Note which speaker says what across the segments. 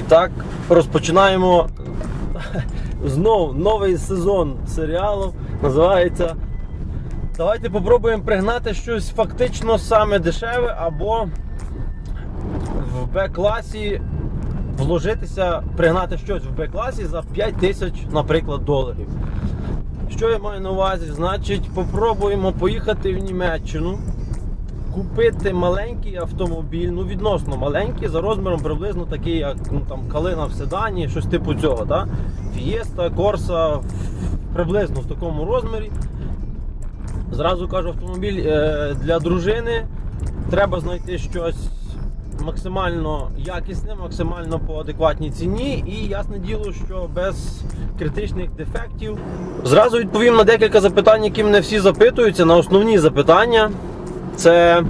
Speaker 1: І так, розпочинаємо знов новий сезон серіалу. Називається Давайте попробуємо пригнати щось фактично саме дешеве або в Б-класі вложитися, пригнати щось в Б-класі за 5 тисяч, наприклад, доларів. Що я маю на увазі? Значить, попробуємо поїхати в Німеччину, купити маленький автомобіль, ну відносно маленький, за розміром приблизно такий, як ну, там, калина в седані, щось типу цього. Да? Фієста, Корса, приблизно в такому розмірі. Зразу кажу, автомобіль е, для дружини. Треба знайти щось максимально якісне, максимально по адекватній ціні і ясне діло, що без критичних дефектів. Зразу відповім на декілька запитань, які мене всі запитуються. На основні запитання це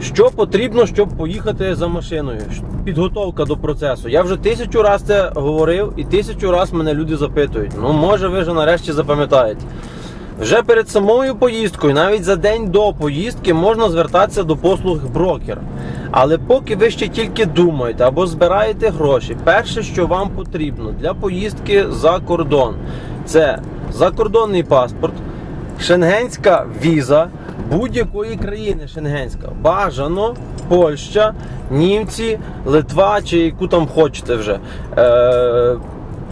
Speaker 1: що потрібно, щоб поїхати за машиною? Підготовка до процесу. Я вже тисячу разів це говорив і тисячу разів мене люди запитують. Ну, може, ви вже нарешті запам'ятаєте. Вже перед самою поїздкою, навіть за день до поїздки, можна звертатися до послуг брокера. Але поки ви ще тільки думаєте або збираєте гроші, перше, що вам потрібно для поїздки за кордон, це закордонний паспорт, шенгенська віза будь-якої країни шенгенська. Бажано Польща, німці, Литва чи яку там хочете вже. Е,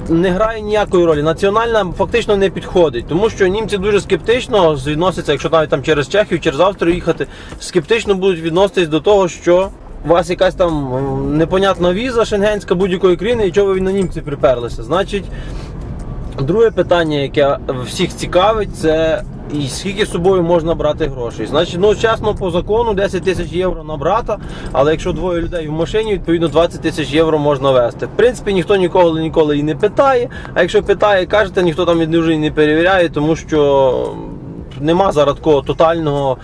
Speaker 1: не грає ніякої ролі. Національна фактично не підходить, тому що німці дуже скептично відносяться, якщо навіть там через Чехію, через Австрію їхати, скептично будуть відноситись до того, що у вас якась там непонятна віза шенгенська будь-якої країни, і чого ви на німці приперлися. Значить, друге питання, яке всіх цікавить, це і скільки з собою можна брати грошей. Значить, ну чесно, по закону 10 тисяч євро на брата, але якщо двоє людей в машині, відповідно 20 тисяч євро можна вести. В принципі, ніхто ніколи ніколи і не питає. А якщо питає, кажете, ніхто там дуже і не перевіряє, тому що. Нема зараз такого тотального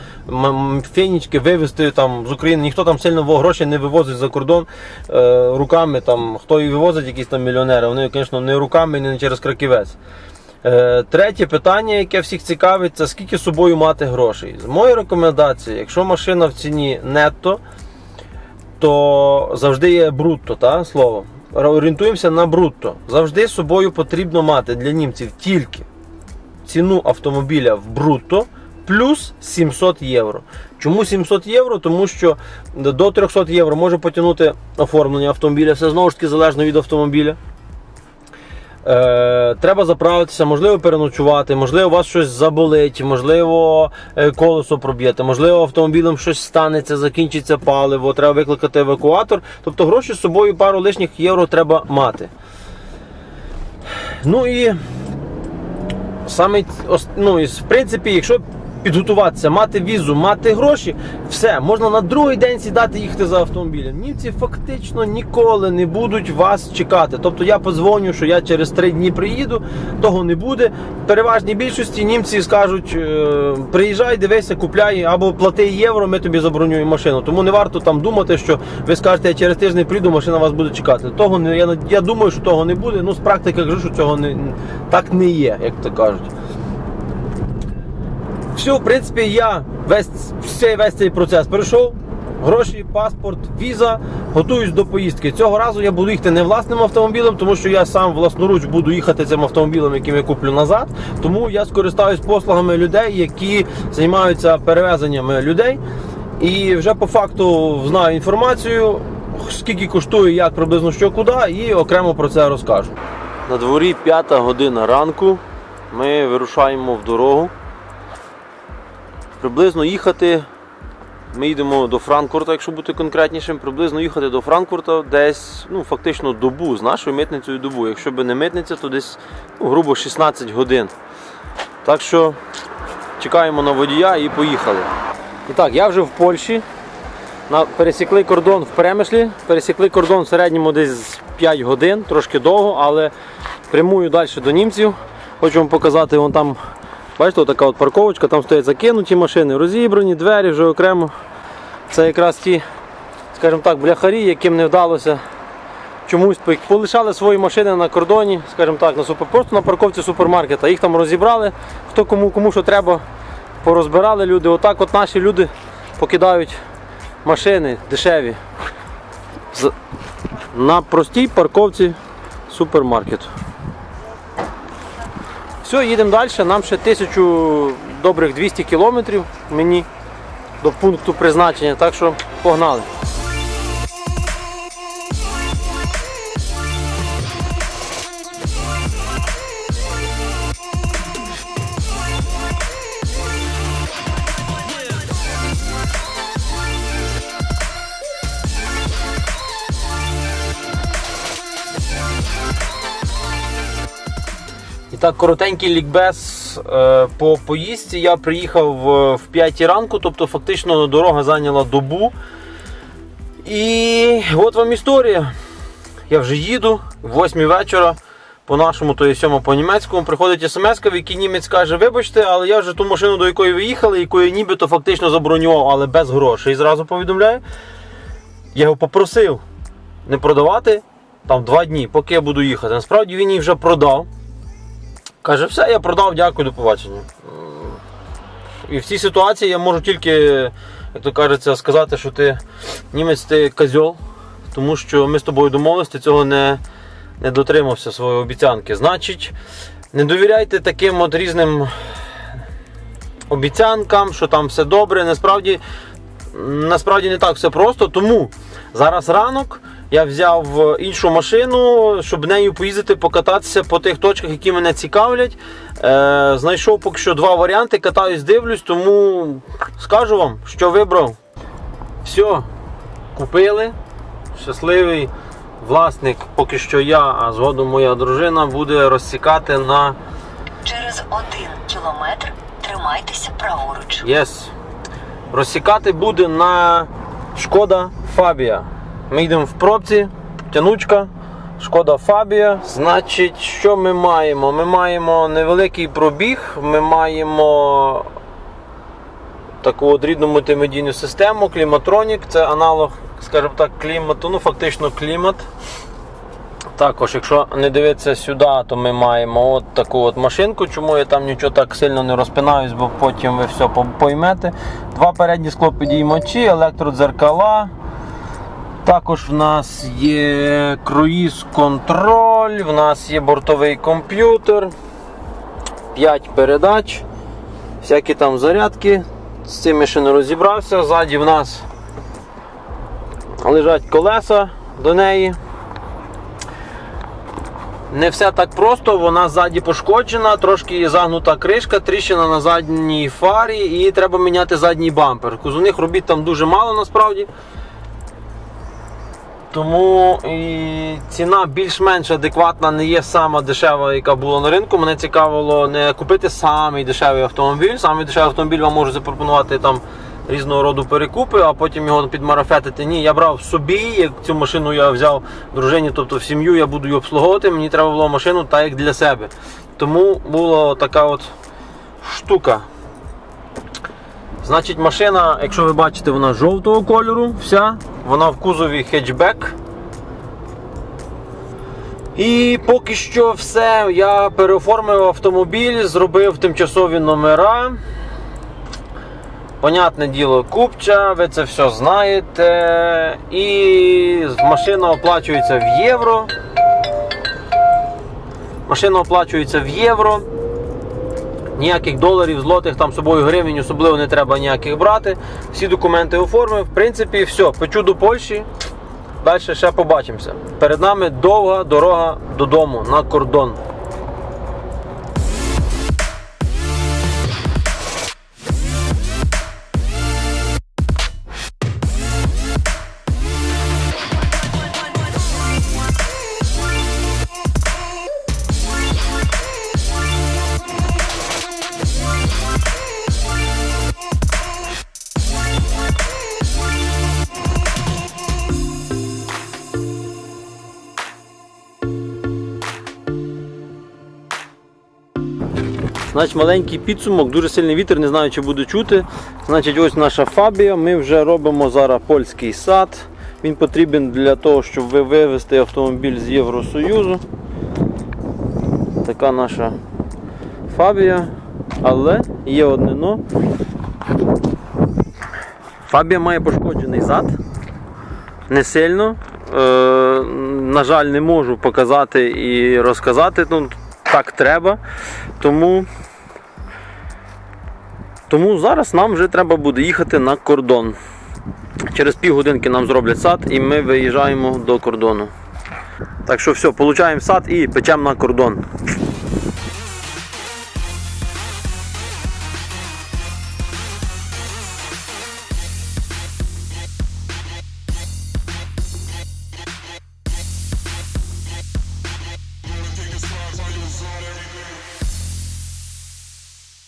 Speaker 1: фенічки вивезти там з України. Ніхто там сильно гроші не вивозить за кордон е, руками. Там хто і вивозить якісь там мільйонери. Вони, звісно, не руками, не через краківець. Е, Третє питання, яке всіх цікавить, це скільки з собою мати грошей. З моєї рекомендації, якщо машина в ціні нетто, то завжди є брутто, та, слово. Орієнтуємося на брутто. Завжди з собою потрібно мати для німців тільки ціну автомобіля в брутто плюс 700 євро. Чому 700 євро? Тому що до 300 євро може потягнути оформлення автомобіля. Все знову ж таки залежно від автомобіля. Е, треба заправитися, можливо, переночувати, можливо, у вас щось заболить, можливо, е, колесо проб'єте, можливо, автомобілем щось станеться, закінчиться паливо, треба викликати евакуатор. Тобто гроші з собою пару лишніх євро треба мати. Ну і саме ну, і в принципі, якщо підготуватися, мати візу, мати гроші, все, можна на другий день сідати їхати за автомобілем. Німці фактично ніколи не будуть вас чекати. Тобто я подзвоню, що я через три дні приїду, того не буде. Переважній більшості німці скажуть: е, приїжджай, дивися, купляй або плати євро, ми тобі забронюємо машину. Тому не варто там думати, що ви скажете, я через тиждень прийду, машина вас буде чекати. Того не я, я думаю, що того не буде. Ну з практики кажу, що цього не так не є, як то кажуть. Все, в принципі, я весь цей весь цей процес пройшов. Гроші, паспорт, віза, готуюсь до поїздки. Цього разу я буду їхати не власним автомобілем, тому що я сам власноруч буду їхати цим автомобілем, яким я куплю назад. Тому я скористаюсь послугами людей, які займаються перевезеннями людей. І вже по факту знаю інформацію, скільки коштує, як приблизно що куди, і окремо про це розкажу. На дворі п'ята година ранку. Ми вирушаємо в дорогу. Приблизно їхати. Ми їдемо до Франкфурта, якщо бути конкретнішим, приблизно їхати до Франкфурта десь ну, фактично добу з нашою митницею добу. Якщо б не митниця, то десь ну, грубо 16 годин. Так що чекаємо на водія і поїхали. І так, я вже в Польщі. На, пересікли кордон в Перемишлі, пересікли кордон в середньому десь 5 годин, трошки довго, але прямую далі до німців. Хочу вам показати, вон там, бачите, така от парковочка, там стоять закинуті машини, розібрані, двері вже окремо. Це якраз ті, скажімо так, бляхарі, яким не вдалося чомусь полишали свої машини на кордоні, скажімо так, на супер, просто на парковці супермаркета. Їх там розібрали, хто кому, кому що треба, порозбирали люди. Отак от наші люди покидають машини дешеві. На простій парковці супермаркету. Все, їдемо далі. Нам ще тисячу добрих 200 кілометрів мені до пункту призначення, так що погнали. Так, коротенький лікбез е, по поїздці. Я приїхав е, в 5 ранку, тобто фактично дорога зайняла добу. І от вам історія. Я вже їду, 8 вечора. По нашому, то є 7 по німецькому, приходить смс, в якій німець каже, вибачте, але я вже ту машину, до якої ви їхали, якої нібито фактично забронював, але без грошей. І зразу повідомляю. Я його попросив не продавати там два дні, поки я буду їхати. Насправді він її вже продав. Каже, все, я продав, дякую, до побачення. І в цій ситуації я можу тільки, як то кажеться, сказати, що ти німець ти козьол, тому що ми з тобою домовилися, ти цього не, не дотримався своєї обіцянки. Значить, не довіряйте таким от різним обіцянкам, що там все добре. Насправді, насправді не так все просто. Тому зараз ранок. Я взяв іншу машину, щоб нею поїздити, покататися по тих точках, які мене цікавлять. Е, знайшов поки що два варіанти, катаюсь, дивлюсь, тому скажу вам, що вибрав. Все, купили. Щасливий власник, поки що я, а згодом моя дружина буде розсікати на
Speaker 2: Через один кілометр тримайтеся праворуч.
Speaker 1: Yes. Розсікати буде на Шкода Фабія. Ми йдемо в пробці, тянучка, Шкода Фабія. Значить, що ми маємо? Ми маємо невеликий пробіг, ми маємо таку от рідну мультимедійну систему, кліматронік, це аналог, скажімо так, клімату, ну фактично клімат. Також, якщо не дивитися сюди, то ми маємо от таку от машинку. Чому я там нічого так сильно не розпинаюсь, бо потім ви все поймете. Два передні склопідіймачі, електродзеркала. Також в нас є круїз контроль, в нас є бортовий комп'ютер, 5 передач, всякі там зарядки. З цим я ще не розібрався. Ззаді в нас лежать колеса до неї. Не все так просто, вона ззаді пошкоджена, трошки загнута кришка, тріщина на задній фарі і треба міняти задній бампер. Кузовних робіт там дуже мало насправді. Тому і ціна більш-менш адекватна, не є сама дешева, яка була на ринку. Мене цікавило не купити самий дешевий автомобіль. Самий дешевий автомобіль вам може запропонувати там різного роду перекупи, а потім його підмарафетити. Ні, я брав собі, як цю машину я взяв дружині, тобто в сім'ю я буду її обслуговувати. Мені треба було машину так як для себе. Тому була така от штука. Значить, машина, якщо ви бачите, вона жовтого кольору, вся, вона в кузові хетчбек. І поки що все. Я переоформив автомобіль, зробив тимчасові номера. Понятне діло, купча, ви це все знаєте. І машина оплачується в євро. Машина оплачується в євро. Ніяких доларів, злотих, там собою гривень, особливо не треба ніяких брати. Всі документи оформив. В принципі, все. Печу до Польщі. Далі ще побачимося. Перед нами довга дорога додому на кордон. Значить, маленький підсумок, дуже сильний вітер, не знаю, чи буде чути. Значить, ось наша фабія. Ми вже робимо зараз польський сад. Він потрібен для того, щоб вивезти автомобіль з Євросоюзу. Така наша фабія. Але є одне но. Фабія має пошкоджений зад. Не сильно. е, на жаль, не можу показати і розказати. Ну, так треба. Тому, тому зараз нам вже треба буде їхати на кордон. Через півгодинки нам зроблять сад і ми виїжджаємо до кордону. Так що все, получаємо сад і печемо на кордон.